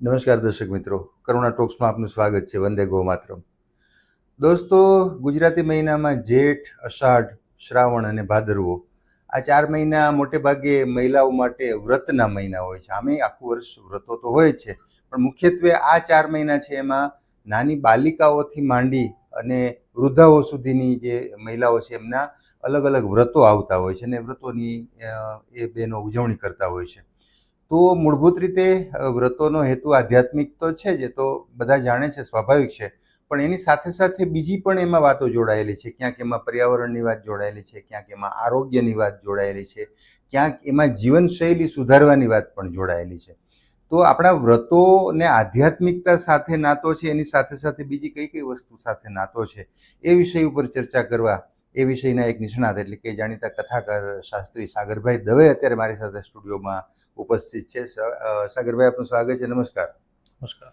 નમસ્કાર દર્શક મિત્રો. કરુણા ટોક્સમાં આપનું સ્વાગત છે. વંદે ગો માતરમ. દોસ્તો, ગુજરાતી મહિનામાં જેઠ, અષાઢ, શ્રાવણ અને ભાદરવો આ ચાર મહિના મોટે ભાગે મહિલાઓ માટે વ્રતના મહિના હોય છે. આમે આખું વર્ષ વ્રતો તો હોય છે, પણ મુખ્યત્વે આ ચાર મહિના છે એમાં નાની બાલિકાઓથી માંડી અને વૃદ્ધાઓ સુધીની જે મહિલાઓ છે એમના અલગ અલગ વ્રતો આવતા હોય છે અને વ્રતોની એ બેનો ઉજવણી કરતા હોય છે. તો મૂળભૂત રીતે વ્રતોનો હેતુ આધ્યાત્મિક તો છે જ તો બધા જાણે છે, સ્વાભાવિક છે. પણ એની સાથે સાથે બીજી પણ એમાં વાતો જોડાયેલી છે. ક્યાંક એમાં પર્યાવરણની વાત જોડાયેલી છે, ક્યાંક એમાં આરોગ્યની વાત જોડાયેલી છે, ક્યાંક એમાં જીવનશૈલી સુધારવાની વાત પણ જોડાયેલી છે. તો આપણા વ્રતોને આધ્યાત્મિકતા સાથે નાતો છે, એની સાથે સાથે બીજી કઈ કઈ વસ્તુ સાથે નાતો છે, એ વિષય ઉપર ચર્ચા કરવા એ વિષયના એક નિષ્ણાત એટલે કે જાણીતા કથાકાર શાસ્ત્રી સાગરભાઈ દવે અત્યારે મારી સાથે સ્ટુડિયોમાં ઉપસ્થિત છે. સાગરભાઈ આપનું સ્વાગત છે. નમસ્કાર. નમસ્કાર.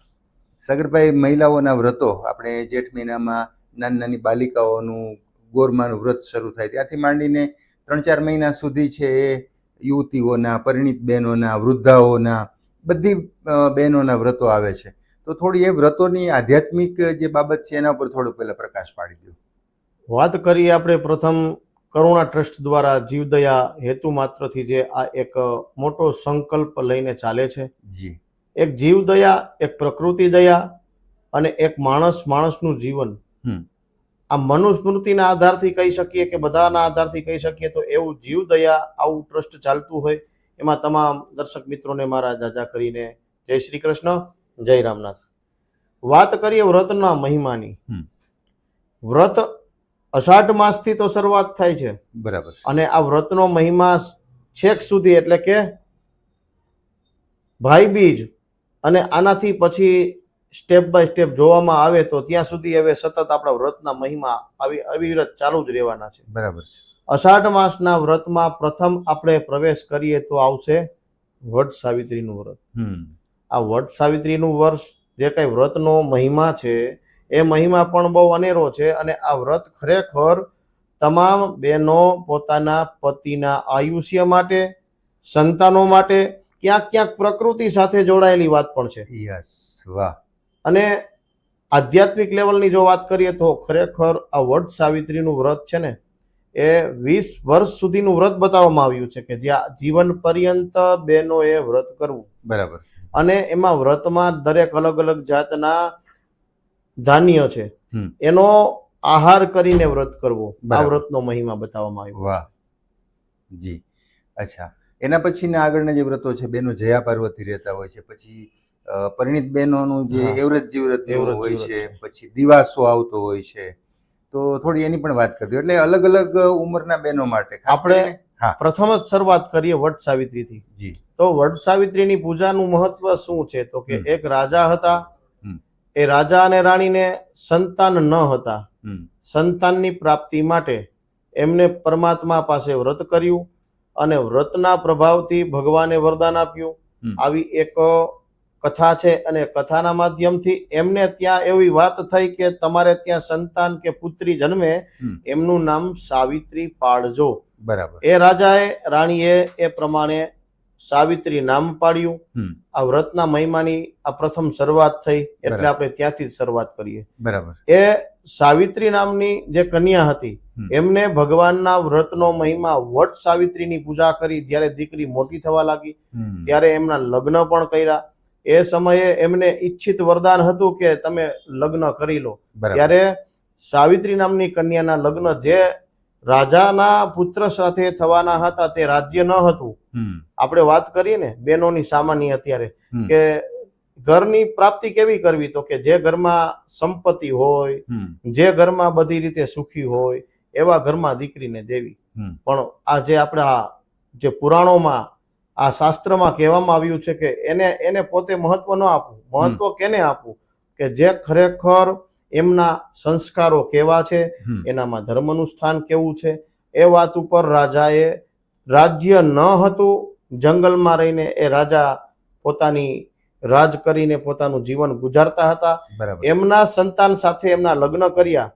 સાગરભાઈ મહિલાઓના વ્રતો. આપણે જેઠ મહિનામાં નાની નાની બાલિકાઓનું ગોરમાનું વ્રત શરૂ થાય. ત્યાંથી માંડીને ત્રણ ચાર મહિના સુધી છે એ યુવતીઓના પરિણીત બહેનોના વૃદ્ધાઓના બધી બહેનોના વ્રતો આવે છે. તો થોડી એ વ્રતોની આધ્યાત્મિક જે બાબત છે એના ઉપર થોડો પહેલાં પ્રકાશ પાડી દો. વાત કરીએ આપણે પ્રથમ કરુણા ટ્રસ્ટ દ્વારા જીવદયા હેતુ માત્રથી જે આ એક મોટો સંકલ્પ લઈને ચાલે છે. જી. એક જીવદયા એક પ્રકૃતિ દયા અને એક માણસ માણસનું જીવન. આ મનુસ્મૃતિના આધારથી કહી શકીએ કે બધાના આધારથી કહી શકીએ તો એવું જીવદયા આવું ટ્રસ્ટ ચાલતું હોય. એમાં તમામ દર્શક મિત્રોને મારા જાજા કરીને જય શ્રી કૃષ્ણ જય રામનાથ. વાત કરીએ વ્રતના મહિમાની. હમ. વ્રત અષાઢ માસથી તો શરૂઆત થાય છે. બરાબર અને આ વ્રતનો મહિમા છેક સુધી એટલે કે ભાઈ બીજ અને આનાથી પછી સ્ટેપ બાય સ્ટેપ જોવામાં આવે તો ત્યાં સુધી હવે સતત આપણા વ્રતના મહિમા આવી અવિરત ચાલુ જ રહેવાના છે. બરાબર છે. અષાઢ માસના વ્રતમાં પ્રથમ આપણે પ્રવેશ કરીએ તો આવશે વટ સાવિત્રીનું વ્રત. હમ. આ વટ સાવિત્રીનું વર્ષ જે કઈ વ્રતનો મહિમા છે એ મહિમા પણ બહુ અનેરો છે અને આ વ્રત ખરેખર તમામ બહેનો પોતાના પતિના આયુષ્ય માટે સંતાનો માટે ક્યાંક ક્યાંક પ્રકૃતિ સાથે જોડાયેલી વાત પણ છે. યસ વાહ. અને આધ્યાત્મિક લેવલની જો વાત કરીએ તો ખરેખર આ વટ સાવિત્રીનું વ્રત છે ને એ વીસ વર્ષ સુધીનું વ્રત બતાવવામાં આવ્યું છે કે જ્યાં જીવન પર્યંત બહેનોએ વ્રત કરવું. બરાબર. અને એમાં વ્રતમાં દરેક અલગ અલગ જાતના ધાન્ય છે. એનો આહાર કરીને વ્રત કરવો. આ. વ્રતનો મહિમા બતાવવામાં આવ્યો. વાહ. જી. અચ્છા. એના પછીના આગળના જે વ્રતો છે બેનો જયા પાર્વતી રહેતા હોય છે પછી પરિણીત બહેનોનું જે હા. એવરત જીવરત હોય છે. પછી દિવાસો આવતો હોય છે. તો થોડી એની પણ વાત કરી દો. એટલે અલગ અલગ ઉંમરના બહેનો માટે આપણે- હા. પ્રથમ જ શરૂઆત કરીએ વટ સાવિત્રીથી. જી. તો વટ સાવિત્રીની પૂજાનું મહત્વ શું છે? તો કે એક રાજા હતા. એ રાજા અને રાણીને સંતાન ન હતા. સંતાનની પ્રાપ્તિ માટે એમને પરમાત્મા પાસે વ્રત કર્યું અને વ્રતના પ્રભાવથી ભગવાને વરદાન આપ્યું. આવી એક કથા છે અને કથાના માધ્યમથી એમને ત્યાં એવી વાત થઈ કે તમારે ત્યાં સંતાન કે પુત્રી જન્મે એમનું નામ સાવિત્રી પાડજો. બરાબર. એ રાજાએ રાણીએ એ પ્રમાણે સાવિત્રી નામ પાડ્યું. આ વ્રતના મહિમાની આ પ્રથમ શરૂઆત થઈ એટલે આપણે ત્યાંથી જ શરૂઆત કરીએ. બરાબર. એ સાવિત્રી નામની જે કન્યા હતી એમને ભગવાનના વ્રતનો મહિમા વટ સાવિત્રીની પૂજા કરી જ્યારે દીકરી મોટી થવા લાગી ત્યારે એમના લગ્ન પણ કર્યા. એ સમયે એમને ઈચ્છિત વરદાન હતું કે તમે લગ્ન કરી લો. ત્યારે સાવિત્રી નામની કન્યાના લગ્ન જે રાજાના પુત્ર સાથે થવાના હતા તે રાજ્ય ન હતું. આપણે વાત કરીએ ને બહેનોની સામાન્ય અત્યારે. કે ઘરની પ્રાપ્તિ કેવી કરવી? તો કે જે ઘરમાં સંપત્તિ હોય જે ઘરમાં બધી રીતે સુખી હોય એવા ઘરમાં દીકરીને દેવી. પણ આ જે આપણા જે પુરાણોમાં આ શાસ્ત્રમાં કહેવામાં આવ્યું છે કે એને એને પોતે મહત્વ ન આપવું. મહત્વ કેને આપવું? કે જે ખરેખર એમના સંસ્કારો કેવા છે એનામાં ધર્મનું સ્થાન કેવું છે? એ વાત ઉપર રાજાએ રાજ્ય ન હતું જંગલમાં રહીને એ રાજા પોતાની રાજ કરીને પોતાનું જીવન ગુજારતા હતા. એમના સંતાન સાથે એમના લગ્ન કર્યા.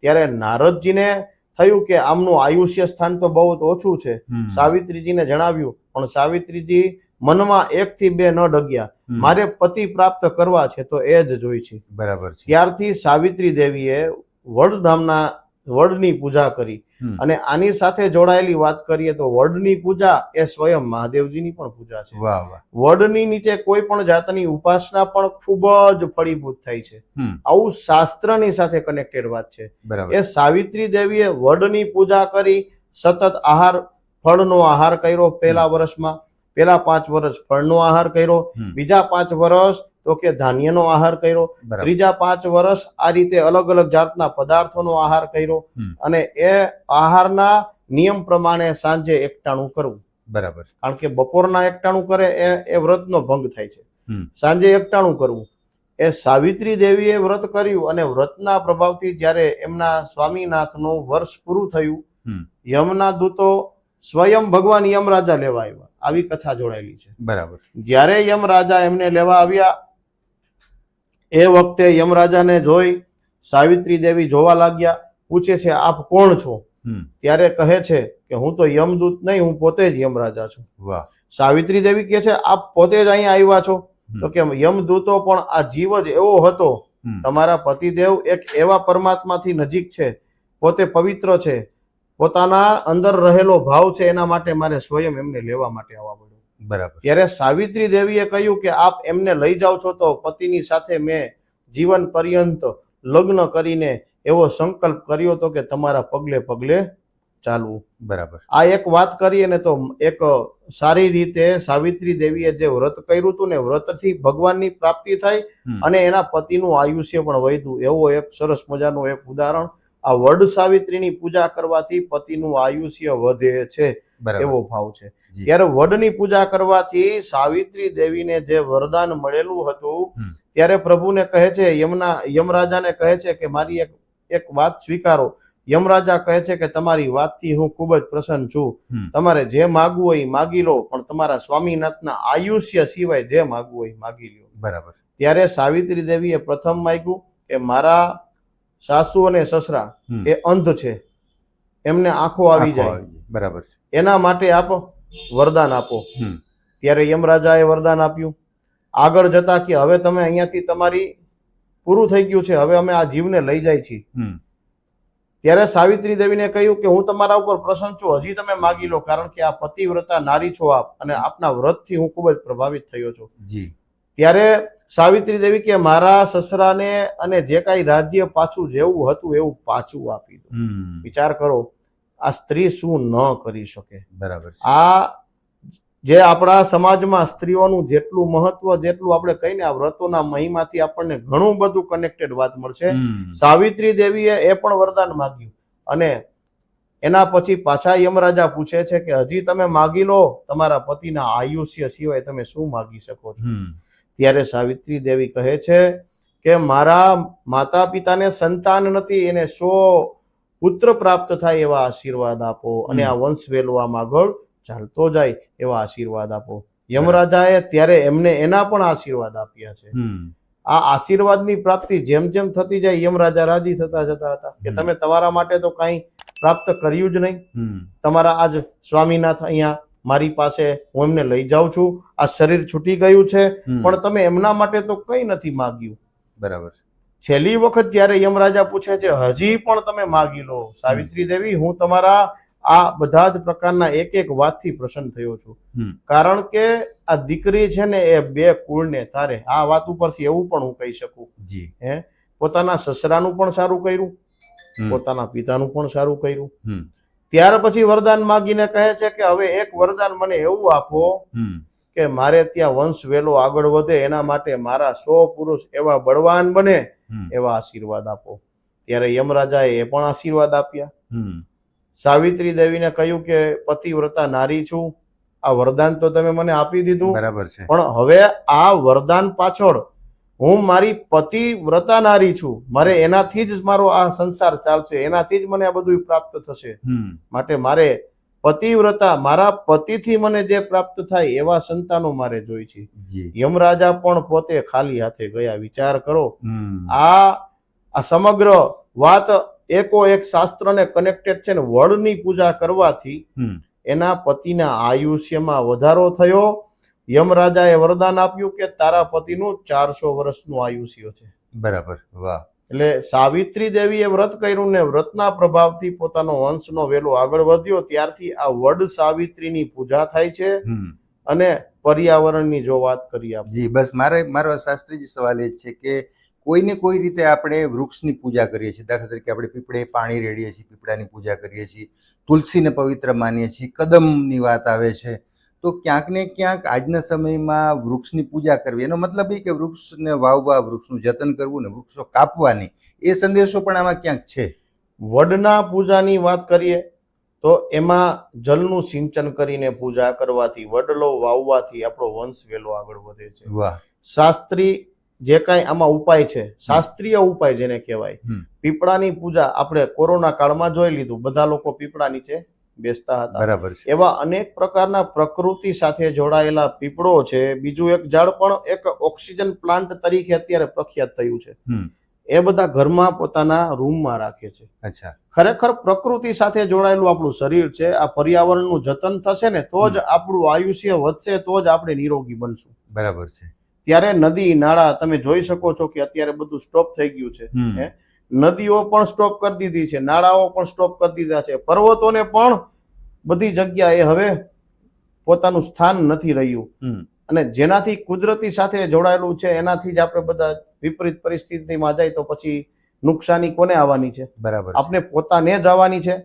ત્યારે નારદજીને થયું કે આમનું આયુષ્ય સ્થાન તો બહુ ઓછું છે. સાવિત્રીજીને જણાવ્યું પણ સાવિત્રીજી મનમાં એક થી બે ન ડગ્યા. મારે પતિ પ્રાપ્ત કરવા છે તો એ જ જોઈ છે. બરાબર છે. ત્યારથી સાવિત્રી દેવીએ વડ નામના વડની પૂજા કરી. અને આની સાથે જોડાયેલી વાત કરીએ તો વડની પૂજા એ સ્વયં મહાદેવજીની પણ પૂજા છે. વડની નીચે કોઈ પણ જાતની ઉપાસના પણ ખૂબ જ ફળીભૂત થાય છે. આવું શાસ્ત્રની સાથે કનેક્ટેડ વાત છે. એ સાવિત્રી દેવીએ વડની પૂજા કરી સતત આહાર ફળનો આહાર કર્યો પહેલા વર્ષમાં. પહેલા પાંચ વર્ષ ફળનો આહાર કર્યો બીજા પાંચ વર્ષ તો કે ધાન્યનો આહાર કર્યો ત્રીજા પાંચ વર્ષ આ રીતે અલગ અલગ જાતના પદાર્થોનો આહાર કર્યો અને એ આહારના નિયમ પ્રમાણે સાંજે એકટાણું કરવું. બરાબર. કારણ કે બપોરના એકટાણું કરે એ એ વ્રતનો ભંગ થાય છે. સાંજે એકટાણું કરવું. એ સાવિત્રી દેવીએ વ્રત કર્યું અને વ્રતના પ્રભાવથી જ્યારે એમના સ્વામીનાથનું વર્ષ પૂરું થયું. યમના દૂતો સ્વયં ભગવાન યમરાજા લેવા આવ્યા. આવી કથા જોડાયેલી છે. બરાબર. જ્યારે યમરાજા એમને લેવા આવ્યા એ વખતે યમરાજાને જોઈ સાવિત્રી દેવી જોવા લાગ્યા પૂછે છે આપ કોણ છો? ત્યારે કહે છે કે હું તો યમદૂત નહીં હું પોતે જ યમરાજા છું. વાહ. સાવિત્રી દેવી કહે છે આપ પોતે જ અહીંયા આવ્યા છો? તો કે યમદૂતો પણ આ જીવ જ એવો હતો. તમારા પતિદેવ એક એવા પરમાત્માથી નજીક છે. પોતે પવિત્ર છે. પોતાના અંદર રહેલો ભાવ છે એના માટે મારે સ્વયં એમને લેવા માટે આવવા પડ્યું. બરાબર. ત્યારે સાવિત્રી દેવીએ કહ્યું કે આપ એમને લઈ જાઓ છો તો પતિની સાથે મેં જીવન પર્યંત લગ્ન કરીને એવો સંકલ્પ કર્યો તો કે તમારા પગલે પગલે ચાલવું. બરાબર. આ એક વાત કરીએ ને તો એક સારી રીતે સાવિત્રી દેવીએ જે વ્રત કર્યું હતું ને વ્રતથી ભગવાનની પ્રાપ્તિ થઈ અને એના પતિનું આયુષ્ય પણ વધ્યું. એવો એક સરસ મજાનું એક ઉદાહરણ આ વડ સાવિત્રીની પૂજા કરવાથી પતિનું આયુષ્ય વધે છે એવો ભાવ છે. ત્યારે વડની પૂજા કરવાથી સાવિત્રી દેવીને જે વરદાન મળેલું હતું ત્યારે પ્રભુને કહે છે યમના યમરાજાને કહે છે કે મારી એક એક વાત સ્વીકારો. યમરાજા કહે છે કે તમારી વાતથી હું ખૂબ જ પ્રસન્ન છું. તમારે જે માગવું હોય માગી લો પણ તમારા સ્વામીનાથના આયુષ્ય સિવાય જે માગવું હોય માગી લો બરાબર. ત્યારે સાવિત્રી દેવીએ પ્રથમ માગ્યું કે મારા સાસુ અને સસરા એ અંધ છે. એમને આંખો આવી જાય. બરાબર છે. એના માટે આપ વરદાન આપો. ત્યારે યમરાજાએ વરદાન આપ્યું. આગળ જતા કે હવે તમે અહીંયાથી તમારી પૂરું થઈ ગયું છે. હવે અમે આ જીવને લઈ જાય છીએ. ત્યારે સાવિત્રી દેવીને કહ્યું કે હું તમારા ઉપર પ્રસન્ન છું. હજી તમે માગી લો કારણ કે આ પતિવ્રતા નારી છો આપ અને આપના વ્રતથી હું ખૂબ જ પ્રભાવિત થયો છું. જી. ત્યારે સાવિત્રી દેવી કે મારા સસરાને અને જે કાંઈ રાજ્ય પાછું જેવું હતું એવું પાછું આપી દો. વિચાર કરો આ સ્ત્રી શું ન કરી શકે? બરાબર આ જે આપણા સમાજમાં સ્ત્રીઓનું જેટલું મહત્વ જેટલું આપણે કહીને આ વ્રતોના મહિમાથી આપણને ઘણું બધું કનેક્ટેડ વાત મળશે. સાવિત્રી દેવીએ એ પણ વરદાન માગ્યું. અને એના પછી પાછા યમરાજા પૂછે છે કે હજી તમે માગી લો તમારા પતિના આયુષ્ય સિવાય તમે શું માગી શકો છો. ત્યારે સાવિત્રી દેવી કહે છે કે મારા માતા પિતાને સંતાન નથી એને સો પુત્ર પ્રાપ્ત થાય એવા આશીર્વાદ આપો અને આ વંશ વેલવામાં આગળ ચાલતો જાય એવા આશીર્વાદ આપો. યમરાજાએ ત્યારે એમને એના પણ આશીર્વાદ આપ્યા છે. આ આશીર્વાદની પ્રાપ્તિ જેમ જેમ થતી જાય યમરાજા રાજી થતા જતા હતા કે તમે તમારા માટે તો કાંઈ પ્રાપ્ત કર્યું જ નહીં. તમારા આજ સ્વામીનાથ અહીંયા મારી પાસે હું એમને લઈ જાઉં છું. આ શરીર છૂટી ગયું છે પણ તમે એમના માટે તો કંઈ નથી માગ્યું. બરાબર છેલ્લી વખત જ્યારે યમરાજા પૂછે છે હજી પણ તમે માગી લો સાવિત્રી દેવી હું તમારા આ બધા જ પ્રકારના એક એક વાતથી પ્રસન્ન થયો છું. કારણ કે આ દીકરી છે ને એ બે કુળને તારે. આ વાત ઉપરથી એવું પણ હું કહી શકું. જી. હે? પોતાના સસરાનું પણ સારું કર્યું. પોતાના પિતાનું પણ સારું કર્યું. ત્યાર પછી વરદાન માગીને કહે છે કે હવે એક વરદાન મને એવું આપો કે મારે ત્યાં વંશ વેલો આગળ વધે એના માટે મારા સો પુરુષ એવા બળવાન બને એવા આશીર્વાદ આપો. ત્યારે યમરાજાએ એ પણ આશીર્વાદ આપ્યા. સાવિત્રી દેવીને કહ્યું કે પતિવ્રતા નારી છું. આ વરદાન તો તમે મને આપી દીધું. બરાબર છે. પણ હવે આ વરદાન પાછળ હું મારી પતિવ્રતા નારી છું. મારે એનાથી જ મારો આ સંસાર ચાલશે. એનાથી જ મને આ બધું પ્રાપ્ત થશે. માટે મારે પતિવ્રતા મારા પતિથી મને જે પ્રાપ્ત થાય એવા સંતાનો મારે જોઈ છે. યમરાજા પણ પોતે ખાલી હાથે ગયા. વિચાર કરો. આ આ સમગ્ર વાત એકો એક શાસ્ત્રને કનેક્ટેડ છે ને વડની પૂજા કરવાથી એના પતિના આયુષ્યમાં વધારો થયો. યમરાજાએ વરદાન આપ્યું કે તારા પતિનું ચારસો વર્ષનું આયુષ્ય છે. બરાબર વાહ. એટલે સાવિત્રી દેવીએ વ્રત કર્યું ને વ્રતના પ્રભાવથી પોતાનો વંશનો વેલો આગળ વધ્યો. ત્યારથી આ વડ સાવિત્રીની પૂજા થાય છે અને પર્યાવરણની જો વાત કરીએ આપણે. જી બસ મારે મારો શાસ્ત્રીજી સવાલ એ છે કે કોઈને કોઈ રીતે આપણે વૃક્ષની પૂજા કરીએ છીએ? દાખલા તરીકે આપણે પીપળે પાણી રેડીએ છીએ પીપળાની પૂજા કરીએ છીએ તુલસીને પવિત્ર માનીએ છીએ કદમની વાત આવે છે તો ક્યાંક ને ક્યાંક આજના સમયમાં વૃક્ષની પૂજા કરવી એનો મતલબ એ કે વૃક્ષને વાવવા વૃક્ષનું જતન કરવું ને વૃક્ષો કાપવાની એ સંદેશો પણ આમાં ક્યાંક છે? વડના પૂજાની વાત કરીએ તો એમાં જલનું સિંચન કરીને પૂજા કરવાથી વડલો વાવવાથી આપણો વંશ વેલો આગળ વધે છે. વાહ. શાસ્ત્રી જે કાંઈ આમાં ઉપાય છે શાસ્ત્રીય ઉપાય જેને કહેવાય પીપળાની પૂજા આપણે કોરોના કાળમાં જોઈ લીધું બધા લોકો પીપળા નીચે બેસતા હતા. બરાબર છે. એવા અનેક પ્રકારના પ્રકૃતિ સાથે જોડાયેલા પીપળો છે. બીજું એક ઝાડ પણ એક ઓક્સિજન પ્લાન્ટ તરીકે અત્યારે પ્રખ્યાત થયું છે. એ બધા ઘરમાં પોતાના રૂમમાં રાખે છે. અચ્છા. ખરેખર પ્રકૃતિ સાથે જોડાયેલું આપણું શરીર છે. આ પર્યાવરણનું જતન થશે ને તો જ આપણું આયુષ્ય વધશે તો જ આપણે નિરોગી બનશું. બરાબર છે. ત્યારે નદી નાળા તમે જોઈ શકો છો કે અત્યારે બધું સ્ટોપ થઈ ગયું છે? નદીઓ પણ સ્ટોપ કરી દીધી છે નાળાઓ પણ સ્ટોપ કરી દીધા છે. પર્વતોને પણ બધી જગ્યાએ હવે પોતાનું સ્થાન નથી રહ્યું. અને જેનાથી કુદરતી સાથે જોડાયેલું છે એનાથી જ આપણે બધા વિપરીત પરિસ્થિતિમાં જાય તો પછી નુકસાની કોને આવવાની છે? બરાબર આપણે પોતાને જ આવવાની છે.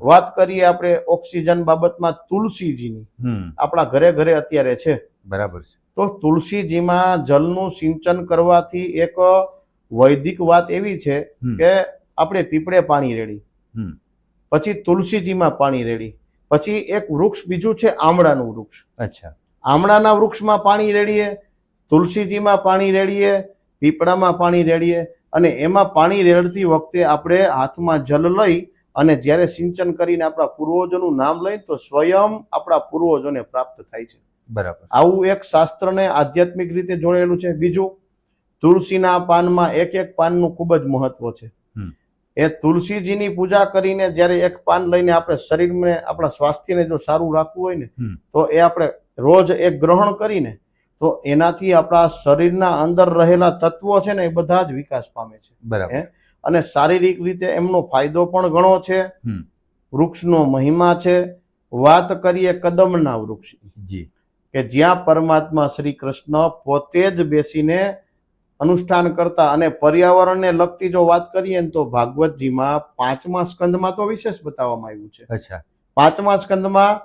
વાત કરીએ આપણે ઓક્સિજન બાબતમાં તુલસીજીની. આપણા ઘરે ઘરે અત્યારે છે. બરાબર છે. તો તુલસીજીમાં જલનું સિંચન કરવાથી એક વૈદિક વાત એવી છે કે આપણે પીપળે પાણી રેડી. પછી તુલસીજીમાં પાણી રેડી. પછી એક વૃક્ષ બીજું છે આમળાનું વૃક્ષ. અચ્છા. આમળાના વૃક્ષમાં પાણી રેડીએ તુલસીજીમાં પાણી રેડીએ પીપળામાં પાણી રેડીએ અને એમાં પાણી રેડતી વખતે આપણે હાથમાં જલ લઈ અને જ્યારે સિંચન કરીને આપણા પૂર્વજોનું નામ લઈ તો સ્વયં આપણા પૂર્વજોને પ્રાપ્ત થાય છે. બરાબર. આવું એક શાસ્ત્રને આધ્યાત્મિક રીતે જોડેલું છે. બીજું? તુલસીના પાનમાં એક એક પાનનું ખૂબ જ મહત્વ છે. એ તુલસીજીની પૂજા કરીને જ્યારે એક પાન લઈને આપણે શરીરને આપણા સ્વાસ્થ્યને જો સારું રાખવું હોય ને તો એ આપણે રોજ એક ગ્રહણ કરીને તો એનાથી આપણા શરીરના અંદર રહેલા તત્વો છે ને એ બધા જ વિકાસ પામે છે. બરાબર. અને શારીરિક રીતે એમનો ફાયદો પણ ઘણો છે. વૃક્ષનો મહિમા છે. વાત કરીએ કદમના વૃક્ષ જી. કે જ્યાં પરમાત્મા શ્રી કૃષ્ણ પોતે જ બેસીને અનુષ્ઠાન કરતા અને પર્યાવરણને લગતી જો વાત કરીએ તો ભાગવતજીમાં પાંચમા સ્કંદમાં તો વિશેષ બતાવવામાં આવ્યું છે. અચ્છા. પાંચમા સ્કંદમાં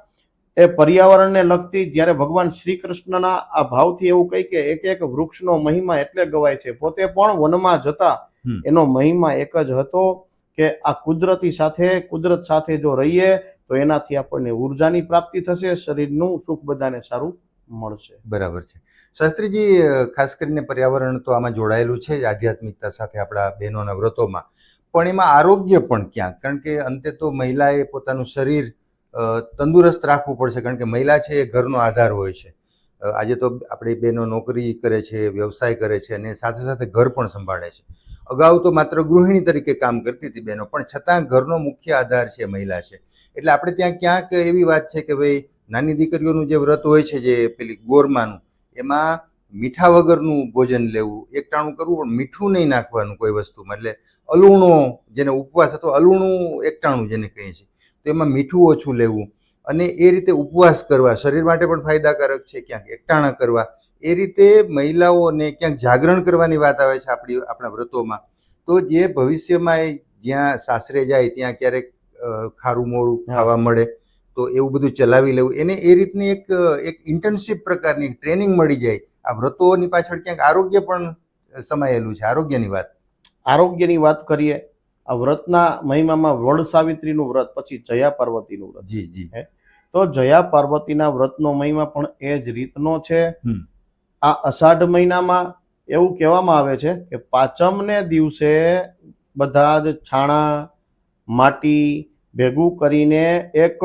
એ પર્યાવરણને લગતી જ્યારે ભગવાન શ્રી કૃષ્ણના આ ભાવથી એવું કહી કે એક એક વૃક્ષનો મહિમા એટલે ગવાય છે. પોતે પણ વનમાં જતા એનો મહિમા એક જ હતો કે આ કુદરતી સાથે કુદરત સાથે જો રહીએ તો એનાથી આપણને ઉર્જાની પ્રાપ્તિ થશે શરીરનું સુખ બધાને સારું મળશે. બરાબર છે. શાસ્ત્રીજી ખાસ કરીને પર્યાવરણ તો આમાં જોડાયેલું છે જ આધ્યાત્મિકતા સાથે આપણા બહેનોના વ્રતોમાં. પણ એમાં આરોગ્ય પણ ક્યાંક? કારણ કે અંતે તો મહિલાએ પોતાનું શરીર તંદુરસ્ત રાખવું પડશે. કારણ કે મહિલા છે એ ઘરનો આધાર હોય છે. આજે તો આપણી બહેનો નોકરી કરે છે, વ્યવસાય કરે છે અને સાથે સાથે ઘર પણ સંભાળે છે. અગાઉ તો માત્ર ગૃહિણી તરીકે કામ કરતી હતી બહેનો, પણ છતાં ઘરનો મુખ્ય આધાર છે મહિલા છે. એટલે આપણે ત્યાં ક્યાંક એવી વાત છે કે ભાઈ નાની દીકરીઓનું જે વ્રત હોય છે જે પેલી ગોરમાનું એમાં મીઠા વગરનું ભોજન લેવું એકટાણું કરવું પણ મીઠું નહીં નાખવાનું કોઈ વસ્તુમાં. એટલે અલૂણો જેને ઉપવાસ હતો અલૂણું એકટાણું જેને કહીએ છીએ. તો એમાં મીઠું ઓછું લેવું અને એ રીતે ઉપવાસ કરવા. શરીર માટે પણ ફાયદાકારક છે ક્યાંક એકટાણા કરવા. એ રીતે મહિલાઓને ક્યાંક જાગરણ કરવાની વાત આવે છે આપણી આપણા વ્રતોમાં. તો જે ભવિષ્યમાં એ જ્યાં સાસરે જાય ત્યાં ક્યારેક ખારું મોડું ખાવા મળે. તો એવું બધું ચલાવી લેવું. એને એ રીતની એક એક ઇન્ટર્નશીપ પ્રકારની ટ્રેનિંગ મળી જાય. આ વ્રતોની પાછળ ક્યાંક આરોગ્ય પણ સમાયેલું છે આરોગ્યની વાત. આરોગ્યની વાત કરીએ આ વ્રતના મહિમામાં વડ સાવિત્રીનું વ્રત પછી જયા પાર્વતીનું વ્રત. જી જી. તો જયા પાર્વતીના વ્રતનો મહિમા પણ એ જ રીતનો છે. આ અષાઢ મહિનામાં એવું કહેવામાં આવે છે કે પાંચમને દિવસે બધા જ છાણા માટી ભેગું કરીને એક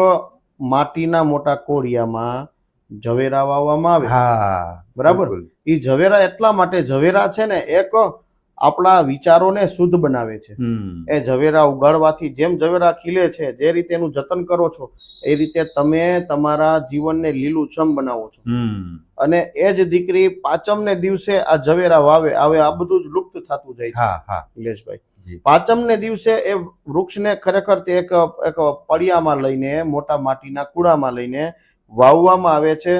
માટીના મોટા કોડિયામાં ઝવેરા વાવવામાં આવે. હા બરાબર. એ ઝવેરા એટલા માટે ઝવેરા છે ને એક આપણા વિચારોને શુદ્ધ બનાવે છે. એ ઝવેરા ઉગાડવાથી જેમ ઝવેરા ખીલે છે જે રીતે એનું જતન કરો છો એ રીતે તમે તમારા જીવનને લીલુંછમ બનાવો છો. અને એ જ દીકરી પાંચમને દિવસે આ ઝવેરા વાવે હવે આ બધું જ લુપ્ત થતું જાય છે. હા હા. નિલેશભાઈ પાંચમને દિવસે એ વૃક્ષને ખરેખર તે એક એક પડિયામાં લઈને મોટા માટીના કુડામાં લઈને વાવવામાં આવે છે.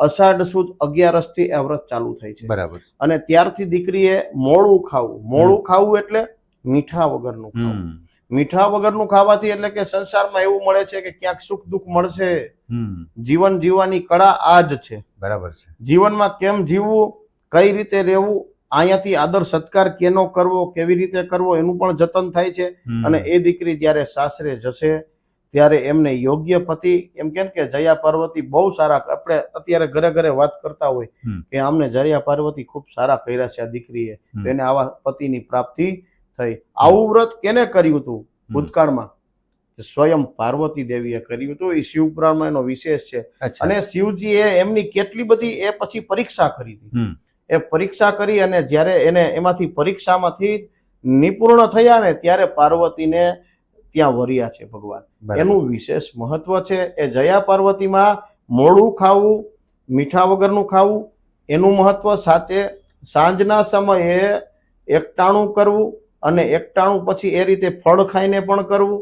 અષાઢ સુદ અગિયારસથી આ વ્રત ચાલુ થાય છે. બરાબર. અને ત્યારથી દીકરીએ મોડું ખાવું. મોડું ખાવું એટલે મીઠા વગરનું ખાવું. મીઠા વગરનું ખાવાથી એટલે કે સંસારમાં એવું મળે છે કે ક્યાંક સુખ દુઃખ મળશે. જીવન જીવવાની કળા આ જ છે. બરાબર છે. જીવનમાં કેમ જીવવું કઈ રીતે રહેવું અહીંયાથી આદર સત્કાર કેનો કરવો કેવી રીતે કરવો એનું પણ જતન થાય છે. અને એ દીકરી જ્યારે સાસરે જશે ત્યારે એમને યોગ્ય પતિ એમ કેમ કે જયા પાર્વતી બહુ સારા આપણે અત્યારે ઘરે ઘરે વાત કરતા હોય કે અમને જયા પાર્વતી ખૂબ સારા કર્યા છે આ દીકરીએ. એને આવા પતિની પ્રાપ્તિ થઈ. આવું વ્રત કેને કર્યું હતું ભૂતકાળમાં? કે સ્વયં પાર્વતી દેવીએ કર્યું હતું એ શિવપુરાણમાં એનો વિશેષ છે. અને શિવજીએ એમની કેટલી બધી એ પછી પરીક્ષા કરી હતી. એ પરીક્ષા કરી અને જ્યારે એને એમાંથી પરીક્ષામાંથી નિપૂર્ણ થયા ને ત્યારે પાર્વતીને ત્યાં વર્યા છે ભગવાન. એનું વિશેષ મહત્વ છે એ જયા પાર્વતીમાં મોડું ખાવું મીઠા વગરનું ખાવું એનું મહત્વ સાચે સાંજના સમયે એકટાણું કરવું અને એકટાણું પછી એ રીતે ફળ ખાઈને પણ કરવું.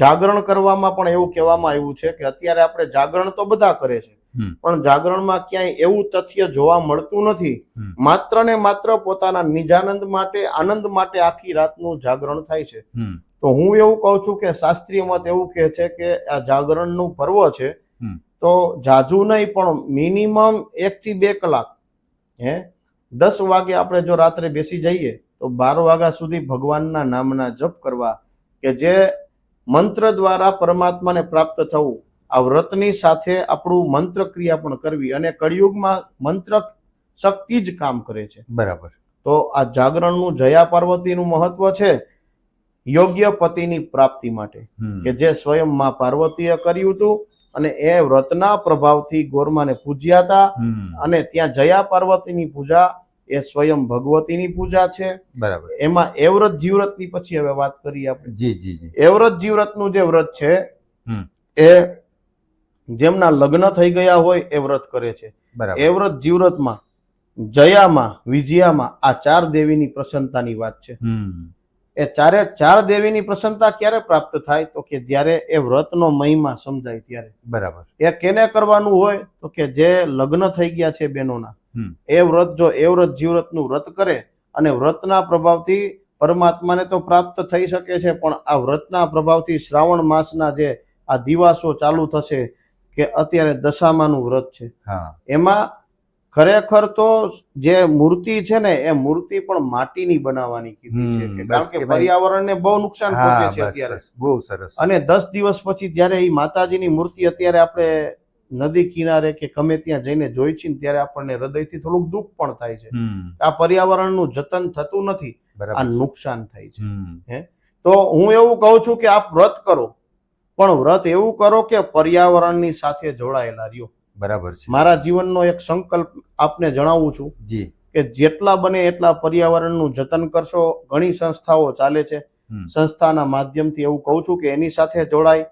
જાગરણ કરવામાં પણ એવું કહેવામાં આવ્યું છે કે અત્યારે આપણે જાગરણ તો બધા કરે છે. પણ જાગરણમાં ક્યાંય એવું તથ્ય જોવા મળતું નથી. માત્ર ને માત્ર પોતાના નિજાનંદ માટે આનંદ માટે આખી રાતનું જાગરણ થાય છે. તો હું એવું કહું છું કે શાસ્ત્રીય મત એવું કહે છે કે આ જાગરણનું પર્વ છે. તો જાજુ નહીં પણ મિનિમમ એક થી બે કલાક હે? દસ વાગે આપણે જો રાત્રે બેસી જઈએ તો બાર વાગ્યા સુધી ભગવાનના નામના જપ કરવા કે જે મંત્ર દ્વારા પરમાત્માને પ્રાપ્ત થવું. આ વ્રતની સાથે આપણું મંત્ર ક્રિયા પણ કરવી અને કળિયુગમાં મંત્ર શક્તિ જ કામ કરે છે. બરાબર. તો આ જાગરણનું જયા પાર્વતીનું મહત્વ છે યોગ્ય પતિની પ્રાપ્તિ માટે કે જે સ્વયં માં પાર્વતીએ કર્યું હતું અને એ વ્રતના પ્રભાવથી ગોરમાને પૂજ્યા હતા અને ત્યાં જયા પાર્વતીની પૂજા એ સ્વયં ભગવતીની પૂજા છે. બરાબર. એમાં એવ્રત જીવ્રતની પછી હવે વાત કરીએ આપણે. જી જી જી. એવ્રત જીવ્રતનું જે વ્રત છે એ જેમના લગ્ન થઈ ગયા હોય એ વ્રત કરે છે. એ વ્રત જીવ્રતમાં જયામાં વિજયામાં આ ચાર દેવીની પ્રસન્નતાની વાત છે. એ ચારે ચાર દેવીની પ્રસન્નતા ક્યારે પ્રાપ્ત થાય? તો કે જ્યારે એ વ્રતનો મહિમા સમજાય ત્યારે. બરાબર. એ કેને કરવાનું હોય? તો કે જે લગ્ન થઈ ગયા છે બહેનોના એ વ્રત જો એ વ્રત જીવ્રતનું વ્રત કરે અને વ્રતના પ્રભાવથી પરમાત્માને તો પ્રાપ્ત થઈ શકે છે પણ આ વ્રતના પ્રભાવથી શ્રાવણ માસના જે આ દિવાસો ચાલુ થશે કે અત્યારે દશામાનું વ્રત છે. એમાં ખરેખર તો જે મૂર્તિ છે ને એ મૂર્તિ પણ માટીની બનાવવાની કીધી છે કારણ કે પર્યાવરણને બહુ નુકસાન પહોંચે છે અત્યારે. બહુ સરસ. અને દસ દિવસ પછી જ્યારે એ માતાજીની મૂર્તિ અત્યારે આપણે નદી કિનારે કે ગમે ત્યાં જઈને જોઈ છીએ ને ત્યારે આપણને હૃદયથી થોડુંક દુઃખ પણ થાય છે. આ પર્યાવરણનું જતન થતું નથી આ નુકસાન થાય છે. તો હું એવું કહું છું કે આપ વ્રત કરો. પણ વ્રત એવું કરો કે પર્યાવરણની સાથે જોડાયેલા રહ્યો. બરાબર છે. મારા જીવનનો એક સંકલ્પ આપને જણાવું છું જી. કે જેટલા બને એટલા પર્યાવરણનું જતન કરશો. ઘણી સંસ્થાઓ ચાલે છે. સંસ્થાના માધ્યમથી એવું કહું છું કે એની સાથે જોડાય.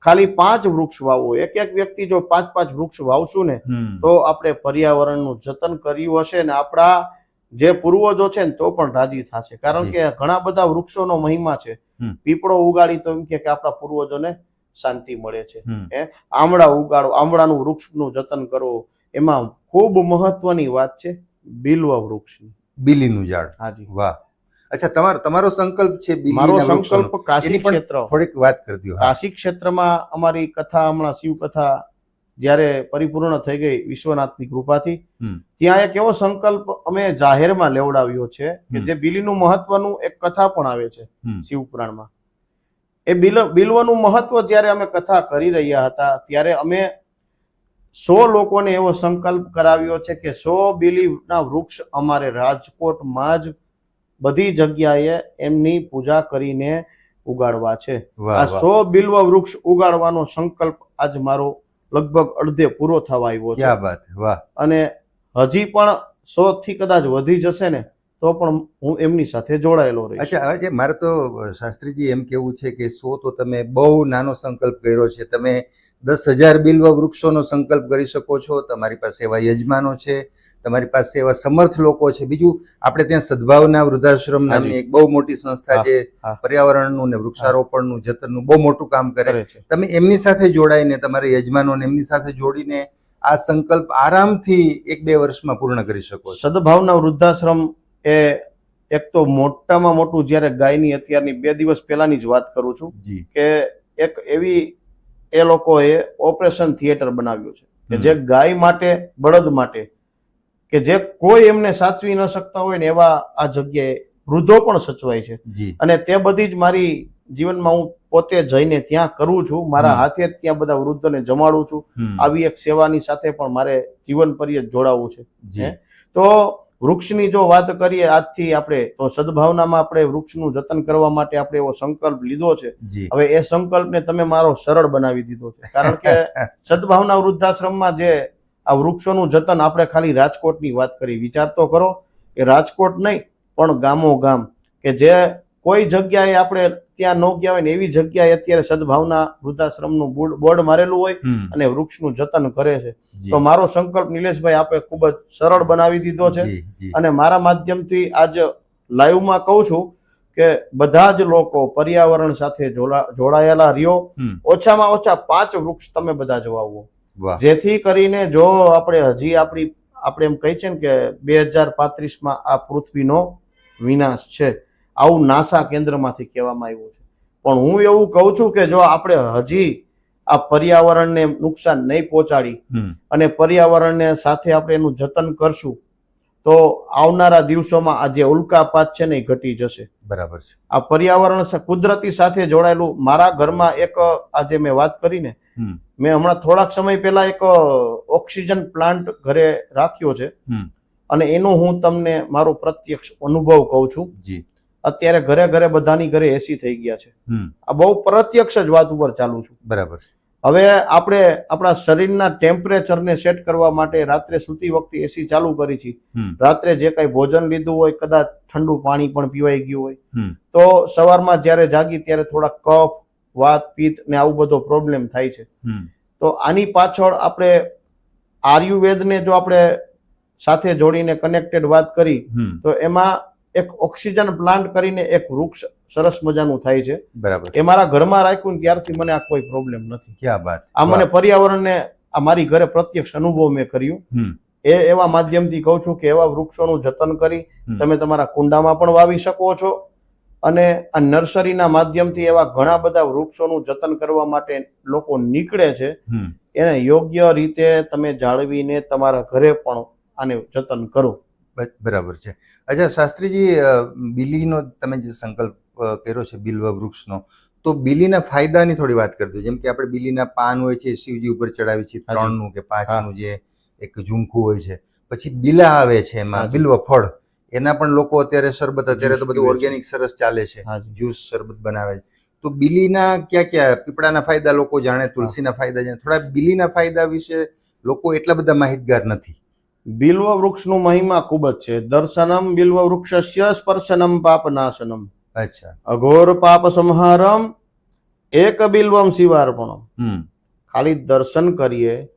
ખાલી પાંચ વૃક્ષ વાવો. એક એક વ્યક્તિ જો પાંચ પાંચ વૃક્ષ વાવશું ને તો આપણે પર્યાવરણનું જતન કર્યું હશે ને આપણા જે પૂર્વજો છે ને તો પણ રાજી થશે. કારણ કે ઘણા બધા વૃક્ષોનો મહિમા છે. પીપળો ઉગાડી તો એમ કે આપણા પૂર્વજોને શાંતિ મળે છે. હે? આમળા ઉગાડો આમળાનું વૃક્ષનું જતન કરો. એમાં ખૂબ મહત્વની વાત છે બિલવા વૃક્ષની. બિલીનું ઝાડ. હાજી. વાહ. અચ્છા તમારો તમારો સંકલ્પ છે મારો સંકલ્પ કાશી ક્ષેત્ર. થોડીક વાત કરી દો કાશી ક્ષેત્રમાં અમારી કથા હમણાં શિવ કથા જ્યારે પરિપૂર્ણ થઈ ગઈ વિશ્વનાથની કૃપાથી. ત્યાં એક એવો સંકલ્પ અમે જાહેરમાં લેવડાવ્યો છે કે. જે બિલીનું મહત્વનું એક કથા પણ આવે છે હમ. એ બિલ બિલવનું મહત્વ જ્યારે અમે કથા કરી રહ્યા હતા ત્યારે અમે સો લોકોને એવો સંકલ્પ કરાવ્યો છે કે સો બિલીના વૃક્ષ અમારે રાજકોટમાં જ બધી જગ્યાએ એમની પૂજા કરીને ઉગાડવા છે. આ સો બિલ્વ વૃક્ષ ઉગાડવાનો સંકલ્પ આજ મારો લગભગ અડધે પૂરો થવા આવ્યો છે. અને હજી પણ સો થી કદાચ વધી જશે ને તો પણ હું એમની સાથે જોડાયેલો રહીશ. અચ્છા હવે જે મારે તો શાસ્ત્રીજી એમ કેવું છે કે સો તો તમે બહુ નાનો સંકલ્પ કર્યો છે. તમે દસ હજાર બિલ્વ વૃક્ષોનો સંકલ્પ કરી શકો છો. તમારી પાસે એવા યજમાનો છે. તમારી પાસે એવા સમર્થ લોકો છે. બીજું આપણે ત્યાં સદભાવના વૃદ્ધાશ્રમ નામની એક બહુ મોટી સંસ્થા છે. જે. પર્યાવરણનું ને વૃક્ષારોપણનું જતનનું બહુ મોટું કામ કરે. છે. તમે એમની સાથે જોડાઈને તમારા યજમાનોને એમની સાથે જોડીને આ સંકલ્પ આરામથી એક બે વર્ષમાં પૂર્ણ કરી શકો સદભાવના વૃદ્ધાશ્રમ એ એક તો મોટામાં મોટું જ્યારે ગાયની અત્યારની બે દિવસ પહેલાની જ વાત કરું છું કે એક એવી એ લોકોએ ઓપરેશન થિયેટર બનાવ્યું છે કે જે ગાય માટે બળદ માટે કે જે કોઈ એમને સાચવી ન શકતા હોય ને એવા આ જગ્યાએ વૃદ્ધો પણ સચવાય છે. અને તે બધી જ મારી જીવનમાં હું પોતે જઈને ત્યાં કરું છું મારા હાથે જ ત્યાં બધા વૃદ્ધોને જમાડું છું. આવી એક સેવાની સાથે પણ મારે જીવન પર્યત જોડાવવું છે. તો વૃક્ષની જો વાત કરીએ આજથી આપણે તો સદભાવનામાં આપણે વૃક્ષનું જતન કરવા માટે આપણે એવો સંકલ્પ લીધો છે. હવે એ સંકલ્પને તમે મારો સરળ બનાવી દીધો છે. કારણ કે સદભાવના વૃદ્ધાશ્રમમાં જે આ વૃક્ષોનું જતન આપણે ખાલી રાજકોટની વાત કરી વિચાર તો કરો કે રાજકોટ નહીં પણ ગામો ગામ કે જે કોઈ જગ્યાએ આપણે ત્યાં ન ગયા હોય ને એવી જગ્યાએ અત્યારે સદભાવના વૃદ્ધાશ્રમનું બોર્ડ મારેલું હોય. અને વૃક્ષનું જતન કરે છે. તો મારો સંકલ્પ નિલેશભાઈ આપે ખૂબ જ સરળ બનાવી દીધો છે અને મારા માધ્યમથી આજ લાઈવમાં કહું છું કે બધા જ લોકો પર્યાવરણ સાથે જોડા- જોડાયેલા રહ્યો. ઓછામાં ઓછા પાંચ વૃક્ષ તમે બધા જોવાવો જેથી કરીને જો આપણે હજી આપણી આપણે એમ કહી છે ને કે બે હજાર પાંત્રીસમાં આ પૃથ્વીનો વિનાશ છે. આવું નાસા કેન્દ્રમાંથી કહેવામાં આવ્યું છે. પણ હું એવું કહું છું કે જો આપણે હજી આ પર્યાવરણને નુકસાન નહીં પહોંચાડી. અને પર્યાવરણને સાથે આપણે એનું જતન કરશું તો આવનારા દિવસોમાં આ જે ઉલ્કાપાત છે ને એ ઘટી જશે. બરાબર છે. આ પર્યાવરણ કુદરતી સાથે જોડાયેલું મારા ઘરમાં એક આજે મેં વાત કરીને ને મેં હમણાં થોડાક સમય પહેલા એક ઓક્સિજન પ્લાન્ટ ઘરે રાખ્યો છે. અને એનો હું તમને મારો પ્રત્યક્ષ અનુભવ કહું છું. જી. અત્યારે ઘરે ઘરે બધાની ઘરે એસી થઈ ગયા છે. આ બહુ પ્રત્યક્ષ જ વાત ઉપર ચાલુ છું. બરાબર હવે આપણે આપણા શરીરના ટેમ્પરેચરને સેટ કરવા માટે રાત્રે સૂતી વખતે એસી ચાલુ કરી છે. રાત્રે જે કાંઈ ભોજન લીધું હોય કદાચ ઠંડુ પાણી પણ પીવાઈ ગયું હોય. તો સવારમાં જ્યારે જાગી ત્યારે થોડા કફ વાત પિત્ત ને આવું બધો પ્રોબ્લેમ થાય છે. તો આની પાછળ આપણે આયુર્વેદને જો આપણે સાથે જોડીને કનેક્ટેડ વાત કરી તો એમાં એક ઓક્સિજન પ્લાન્ટ કરીને એક વૃક્ષ સરસ મજાનું થાય છે. બરાબર. એ મારા ઘરમાં રાખ્યું ને ત્યારથી મને આ કોઈ પ્રોબ્લેમ નથી. ક્યાં વાત? આ મને પર્યાવરણને આ મારી ઘરે પ્રત્યક્ષ અનુભવ મેં કર્યું. એ એવા માધ્યમથી કહું છું કે એવા વૃક્ષોનું જતન કરી તમે તમારા કુંડામાં પણ વાવી શકો છો. અને આ નર્સરીના માધ્યમથી એવા ઘણા બધા વૃક્ષોનું જતન કરવા માટે લોકો નીકળે છે. એને યોગ્ય રીતે તમે જાળવીને તમારા ઘરે પણ આને જતન કરો. બરાબર છે. અચ્છા શાસ્ત્રીજી બિલીનો તમે જે સંકલ્પ કર્યો છે બિલ્વ વૃક્ષનો તો બિલીના ફાયદાની થોડી વાત કરજો જેમ કે આપણે બિલીના પાન હોય છે શિવજી ઉપર ચડાવીએ છીએ. ત્રણનું કે પાંચનું જે એક ઝુમખું હોય છે. પછી બિલા આવે છે એમાં. બિલ્વ ફળ. એના પણ લોકો અત્યારે શરબત અત્યારે તો બધું ઓર્ગેનિક સરસ ચાલે છે. જ્યુસ શરબત બનાવે છે. તો બિલીના ક્યાં ક્યાં પીપળાના ફાયદા લોકો જાણે તુલસીના ફાયદા જાણે. થોડા બિલીના ફાયદા વિશે લોકો એટલા બધા માહિતગાર નથી. બિલ્વ વૃક્ષનું મહિમા ખૂબ જ છે. દર્શનમ બિલ્વ વૃક્ષસ્ય સ્પર્શનમ પાપનાશનમ. અચ્છા. અઘોર પાપ સંહારમ એક બિલ્વમ શિવાર્પણમ. ખાલી દર્શન કરીએ.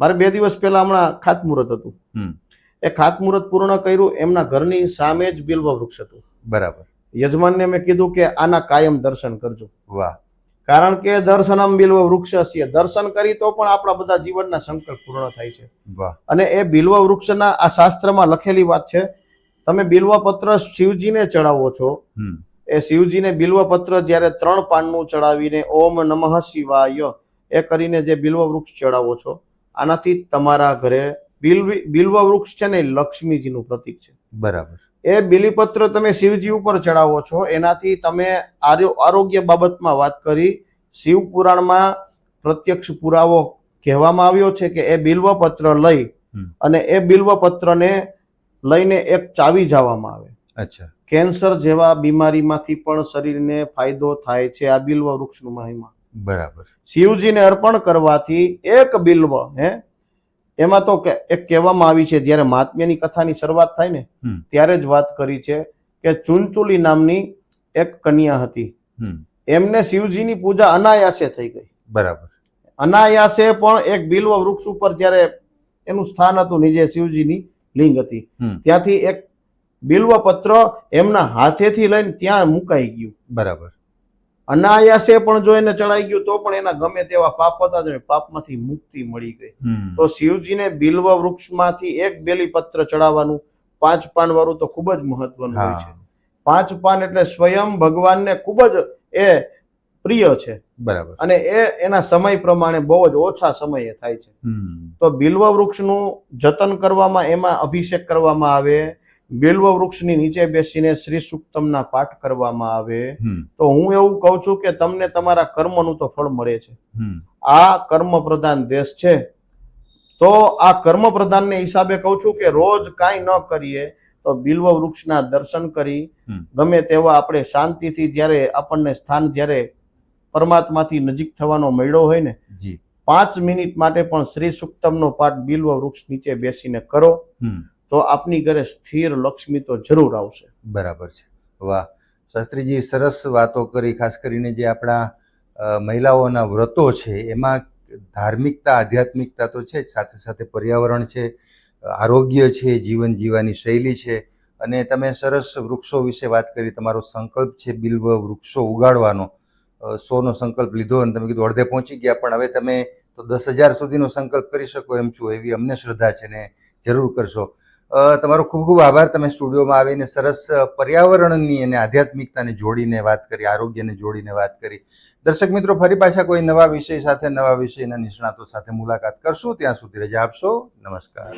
મારે બે દિવસ પહેલા હમણાં ખાતમુહૂર્ત હતું. એ ખાતમુહૂર્ત પૂર્ણ કર્યું એમના ઘરની સામે જ બિલ્વ વૃક્ષ હતું. બરાબર. યજમાનને મેં કીધું કે આના કાયમ દર્શન કરજો. વાહ. કારણ કે દર્શનમ બિલ્વ વૃક્ષસ્ય. દર્શન કરી તો પણ આપણા બધા જીવનના સંકલ્પ પૂર્ણ થાય છે. અને એ બિલ્વ વૃક્ષના આ શાસ્ત્રમાં લખેલી વાત છે તમે બિલ્વ પત્ર શિવજીને ચડાવો છો. એ શિવજીને બિલ્વ પત્ર જ્યારે ત્રણ પાનનું ચડાવીને ઓમ નમઃ શિવાય એ કરીને જે બિલ્વ વૃક્ષ ચડાવો છો આનાથી તમારા ઘરે બિલ્વ બિલ્વ વૃક્ષ છે ને લક્ષ્મીજીનું પ્રતીક છે. બરાબર. એ બિલીપત્ર તમે શિવજી ઉપર ચડાવો છો એનાથી તમે આરો- આરોગ્ય બાબતમાં વાત કરી શિવ પુરાણમાં પ્રત્યક્ષ પુરાવો કહેવામાં આવ્યો છે કે એ બિલ્વપત્ર લઈ અને એ બિલ્વપત્રને લઈને એક ચાવી જવામાં આવે. અચ્છા. કેન્સર જેવા બીમારીમાંથી પણ શરીરને ફાયદો થાય છે આ બિલ્વ વૃક્ષનું મહિમા. બરાબર. શિવજીને અર્પણ કરવાથી એક બિલ્વ હે એમાં તો કે- એક કહેવામાં આવી છે જ્યારે મહાત્મ્યની કથાની શરૂઆત થાય ને ત્યારે જ વાત કરી છે કે ચુનચુલી નામની એક કન્યા હતી. એમને શિવજીની પૂજા અનાયાસે થઈ ગઈ. બરાબર. અનાયાસે પણ એક બિલ્વ વૃક્ષ ઉપર જ્યારે એનું સ્થાન હતું નીચે શિવજીની લિંગ હતી ત્યાંથી એક બિલ્વ પત્ર એમના હાથેથી લઈને ત્યાં મુકાઈ ગયું. બરાબર. અનાયાસે પણ જો એને ચડાઈ ગયું તો પણ એના ગમે તેવા પાપ હતા તો એ પાપમાંથી મુક્તિ મળી ગઈ. તો શિવજીને બિલ્વ વૃક્ષમાંથી એક બેલી પત્ર ચડાવવાનું પાંચ પાન વાળું તો ખૂબ જ મહત્વનું હોય છે. પાંચ પાન એટલે સ્વયં ભગવાનને ખૂબ જ એ પ્રિય છે. બરાબર. અને એ એના સમય પ્રમાણે બહુ જ ઓછા સમયે થાય છે. તો બિલ્વ વૃક્ષનું જતન કરવામાં એમાં અભિષેક કરવામાં આવે બિલ્વ વૃક્ષની નીચે બેસીને શ્રી સુક્તમના પાઠ કરવામાં આવે તો હું એવું કહું છું કે તમને તમારા કર્મનું તો ફળ મળે છે. આ કર્મ પ્રધાન દેશ છે. તો આ કર્મ પ્રધાનને હિસાબે કહું છું કે રોજ કાંઈ ન કરીએ તો બિલ્વ વૃક્ષના દર્શન કરી ગમે તેવા આપણે શાંતિથી જ્યારે આપણને સ્થાન જ્યારે પરમાત્માથી નજીક થવાનો મળ્યો હોય ને પાંચ મિનિટ માટે પણ શ્રી સુક્તમનો પાઠ બિલ્વ વૃક્ષ નીચે બેસીને કરો. તો આપની ઘરે સ્થિર લક્ષ્મી તો જરૂર આવશે. બરાબર છે. વાહ. શાસ્ત્રીજી, સરસ વાતો કરી, ખાસ કરીને જે આપણા મહિલાઓના વ્રતો છે, એમાં ધાર્મિકતા, આધ્યાત્મિકતા તો છે જ, સાથે સાથે પર્યાવરણ છે, આરોગ્ય છે, જીવન જીવવાની શૈલી છે. અને તમે સરસ વૃક્ષો વિશે વાત કરી, તમારો સંકલ્પ છે બિલ્વ વૃક્ષો ઉગાડવાનો. સોનો સંકલ્પ લીધો અને તમે કીધું અડધે પહોંચી ગયા, પણ હવે તમે તો દસ હજાર સુધીનો સંકલ્પ કરી શકો એમ છો, એવી અમને શ્રદ્ધા છે ને જરૂર કરશો. તમારો ખૂબ ખૂબ આભાર. તમે સ્ટુડિયોમાં આવીને સરસ પર્યાવરણની અને આધ્યાત્મિકતાને જોડીને વાત કરી, આરોગ્યને જોડીને વાત કરી. દર્શક મિત્રો, ફરી પાછા કોઈ નવા વિષય સાથે, નવા વિષયના નિષ્ણાતો સાથે મુલાકાત કરશું. ત્યાં સુધી રજા આપશો. નમસ્કાર.